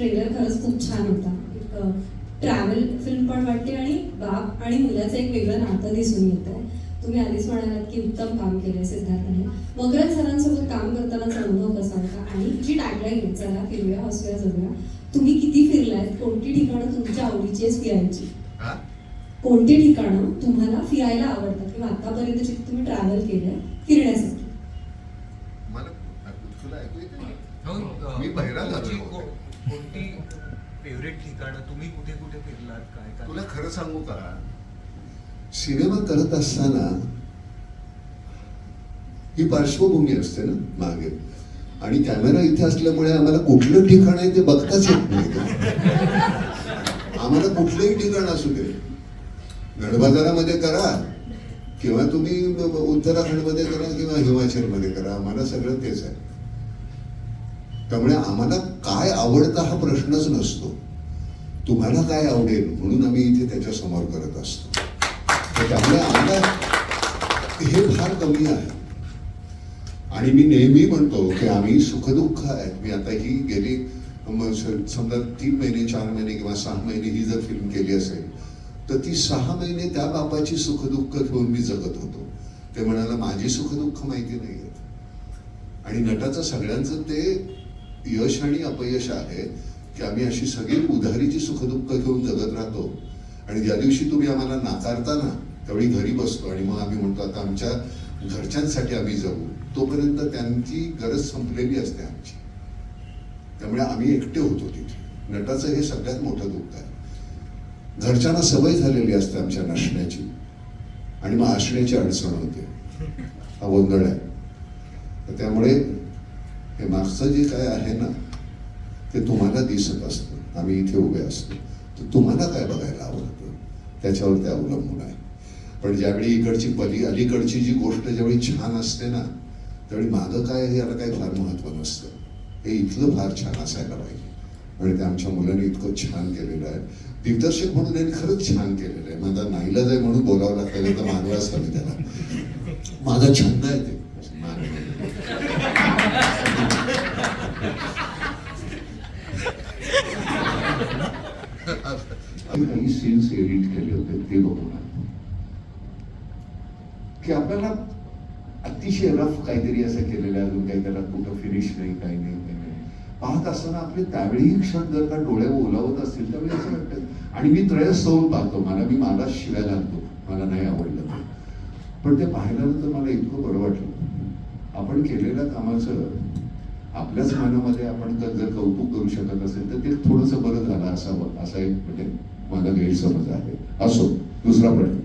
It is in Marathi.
ट्रेलर खरंच खूप छान होता. एक ट्रॅव्हल फिल्म पण वाटते आणि बाप आणि मुलाचं एक वेगळं नातं दिसून येत आहे. तुम्ही आधीच म्हणालात की उत्तम काम केलंय सिद्धार्थाने. मगराज सरांसोबत काम करतानाचा अनुभव कसा होता? आणि जी टॅगलाईन आहे चला फिरूया हसूया जगूया. तुम्ही किती फिरलायत कोणती ठिकाणं तुमच्या आवडीची आहेत फिरायची? हा? कोणती ठिकाणं तुम्हाला फिरायला आवडतात? किंवा आतापर्यंत जिथे तुम्ही ट्रॅव्हल केलंय फिरण्यासाठी? हो, मी कोणती फेवरेट ठिकाणं? तुम्ही कुठे कुठे फिरलात? काय काय? तुला खरं सांगू का? सिनेमा करत असताना ही पार्श्वभूमी असते ना मागे. आणि कॅमेरा इथे असल्यामुळे आम्हाला कुठलं ठिकाण आहे ते बघताच येत नाही. आम्हाला कुठलंही ठिकाण असू दे. गडबाजारामध्ये करा किंवा तुम्ही उत्तराखंडमध्ये करा किंवा हिमाचलमध्ये करा. आम्हाला सगळं तेच आहे. त्यामुळे आम्हाला काय आवडतं हा प्रश्नच नसतो. तुम्हाला काय आवडेल म्हणून आम्ही इथे त्याच्यासमोर करत असतो. तर त्यामुळे आम्हाला हे फार कमी आहे. आणि मी नेहमी म्हणतो की आम्ही सुखदुःख आहेत. मी आता ही गेली समजा तीन महिने चार महिने किंवा सहा महिने ही जर फिल्म केली असेल तर ती सहा महिने त्या बापाची सुखदुःख घेऊन मी जगत होतो. ते म्हणाला माझी सुखदुःख माहिती नाही आहेत आणि नटाचं सगळ्यांचं ते यश आणि अपयश आहे की आम्ही अशी सगळी उधारीची सुखदुःख घेऊन जगत राहतो. आणि ज्या दिवशी तुम्ही आम्हाला नाकारता ना त्यावेळी घरी बसतो आणि मग आम्ही म्हणतो आता आमच्या घरच्यांसाठी आम्ही जगू. तोपर्यंत त्यांची गरज संपलेली असते आमची. त्यामुळे आम्ही एकटे होतो तिथे. नटाचं हे सगळ्यात मोठं दुःख आहे. घरच्यांना सवय झालेली असते आमच्या नसण्याची आणि मग असण्याची अडचण होते. हा गोंधळ आहे. तर त्यामुळे हे मागचं जे काय आहे ना ते तुम्हाला दिसत असतं. आम्ही इथे उभे असतो. तर तुम्हाला काय बघायला आवडतं? त्याच्यावर ते अवलंबून आहे. पण ज्यावेळी इकडची पली अलीकडची जी गोष्ट ज्यावेळी छान असते ना त्यावेळी मागं काय आहे याला काही फार महत्त्व नसतं. हे इथलं फार छान असायला पाहिजे. आणि ते आमच्या मुलांनी इतकं छान केलेलं आहे. दिग्दर्शक म्हणून त्यांनी खरंच छान केलेलं आहे. माझा नाईलाज आहे म्हणून बोलावं लागतं तर मानवाच हवी त्याला. माझा छंद आहे ते. काही सीन्स एडिट केले होते ते बघून की आपल्याला अतिशय रफ काहीतरी असं केलेलं अजून काही त्याला कुठं फिनिश नाही काही नाही पाहत असताना आपले त्यावेळी क्षण जर का डोळे ओलावत असतील त्यावेळी असं वाटतं आणि मी त्रयस जाऊन पाहतो मला मी मला शिव्या घालतो मला नाही आवडलं पण ते पाहिल्यानंतर मला इतकं बरं वाटलं. आपण केलेल्या कामाचं आपल्याच मनामध्ये आपण जर कौतुक करू शकत असेल तर ते थोडंसं असावं असा एक म्हणजे माझा गैरसमज आहे असो दुसरा प्रश्न.